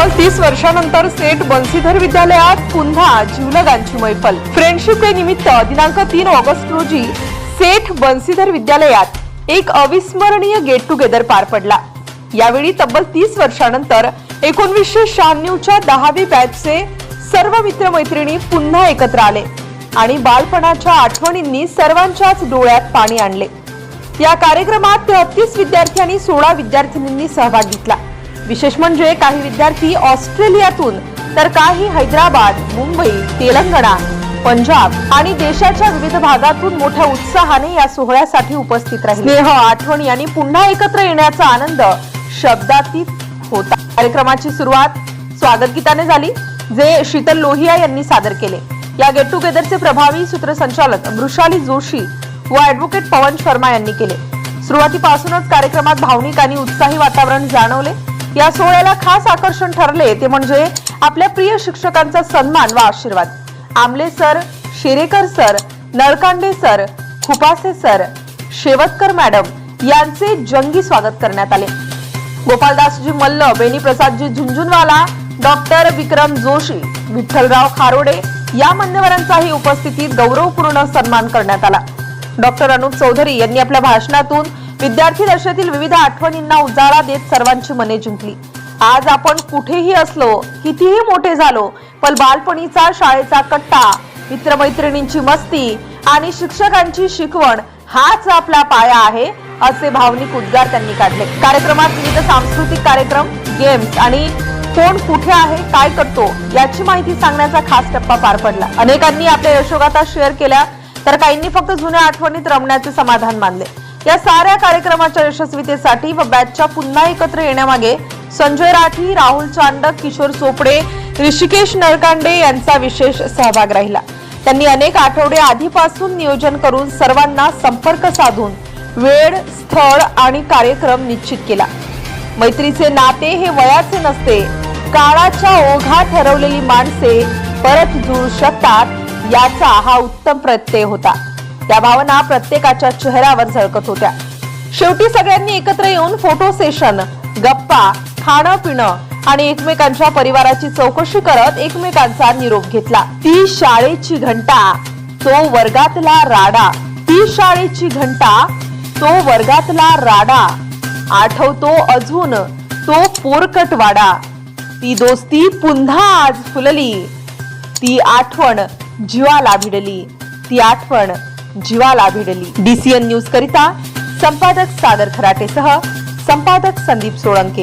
तब्बल तीस वर्षानंतर सेठ बन्सीधर विद्यालयात पुन्हा जीवलगांची मैफल. फ्रेंडशिप डे निमित्त दिनांक तीन ऑगस्ट रोजी सेठ बन्सीधर विद्यालयात एक अविस्मरणीय गेट टुगेदर पार पडला. यावेळी तब्बल तीस वर्षानंतर एकोणवीसशे शहाण्णवच्या दहावी बॅचचे सर्व मित्रमैत्रिणी पुन्हा एकत्र आले आणि बालपणाच्या आठवणींनी सर्वांच्याच डोळ्यात पाणी आणले. या कार्यक्रमात तेहतीस विद्यार्थी आणि सोळा विद्यार्थिनींनी सहभाग घेतला. विशेष म्हणजे काही विद्यार्थी ऑस्ट्रेलियातून तर काही हैदराबाद मुंबई तेलंगणा पंजाब आणि देशाच्या विविध भागातून मोठ्या उत्साहाने या सोहळ्यासाठी उपस्थित राहिले. स्नेह आठवणी आणि पुन्हा एकत्र येण्याचा आनंद शब्दातीत होता. कार्यक्रमाची सुरुवात स्वागत गीताने झाली जे शीतल लोहिया यांनी सादर केले. या गेट टुगेदरचे प्रभावी सूत्रसंचालक वृषाली जोशी व ऍडव्होकेट पवन शर्मा यांनी केले. सुरुवातीपासूनच कार्यक्रमात भावनिक आणि उत्साही वातावरण जाणवले. या सोहळ्याला खास आकर्षण ठरले ते म्हणजे आपल्या प्रिय शिक्षकांचा सन्मान व आशीर्वाद. Amle sir Sherekar sir Nalkande sir Khupase sir Shevatkar madam यांचे जंगी स्वागत करण्यात आले. गोपालदासजी मल्ल बेनी प्रसादजी झुंझुनवाला डॉक्टर विक्रम जोशी विठ्ठलराव खारोडे या मान्यवरांचाही उपस्थितीत गौरवपूर्ण सन्मान करण्यात आला. डॉक्टर अनुप चौधरी यांनी आपल्या भाषणातून विद्यार्थी दशेतील विविध आठवणींना उजाळा देत सर्वांची मने जिंकली. आज आपण कुठेही असलो कितीही मोठे झालो पण बालपणीचा शाळेचा कट्टा मित्रमैत्रिणींची मस्ती आणि शिक्षकांची शिकवण हाच आपला पाया आहे असे भावनिक उद्गार त्यांनी काढले. कार्यक्रमात विविध सांस्कृतिक कार्यक्रम गेम्स आणि कोण कुठे आहे काय करतो याची माहिती सांगण्याचा खास टप्पा पार पडला. अनेकांनी आपल्या यशोगाथा शेअर केल्या तर काहींनी फक्त जुन्या आठवणीत रमण्याचे समाधान मानले. या साऱ्या कार्यक्रमाच्या यशस्वीतेसाठी व बॅचच्या पुन्हा एकत्र येण्यामागे संजय राठी राहुल चांडक किशोर चोपडे ऋषिकेश नळकांडे यांचा विशेष सहभाग राहिला. त्यांनी अनेक आठवडे आधीपासून नियोजन करून सर्वांना संपर्क साधून वेळ स्थळ आणि कार्यक्रम निश्चित केला. मैत्रीचे नाते हे वयाचे नसते काळाच्या ओघा ठरवलेली माणसे परत जुळू शकतात याचा हा उत्तम प्रत्यय होता. त्या भावना प्रत्येकाच्या चेहऱ्यावर झळकत होत्या. शेवटी सगळ्यांनी एकत्र येऊन फोटो सेशन गप्पा खाणं पिणं आणि एकमेकांच्या परिवाराची चौकशी करत एकमेकांचा निरोप घेतला. ती शाळेची घंटा तो वर्गातला राडा. ती शाळेची घंटा तो वर्गातला राडा. आठवतो अजून तो पोरकट वाडा ती दोस्ती पुन्हा आज फुलली. ती आठवण जीवाला भिडली. ती आठवण जीवाला भिडली डीसीएन न्यूज करिता संपादक सादर खराटेसह संपादक संदीप सोळंके.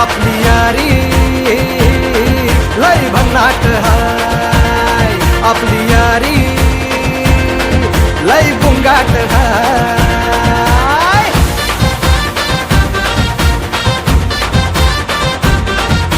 आपली यारी। लई भन्नाट हाय आपली यारी। लई गुंगाट हाय।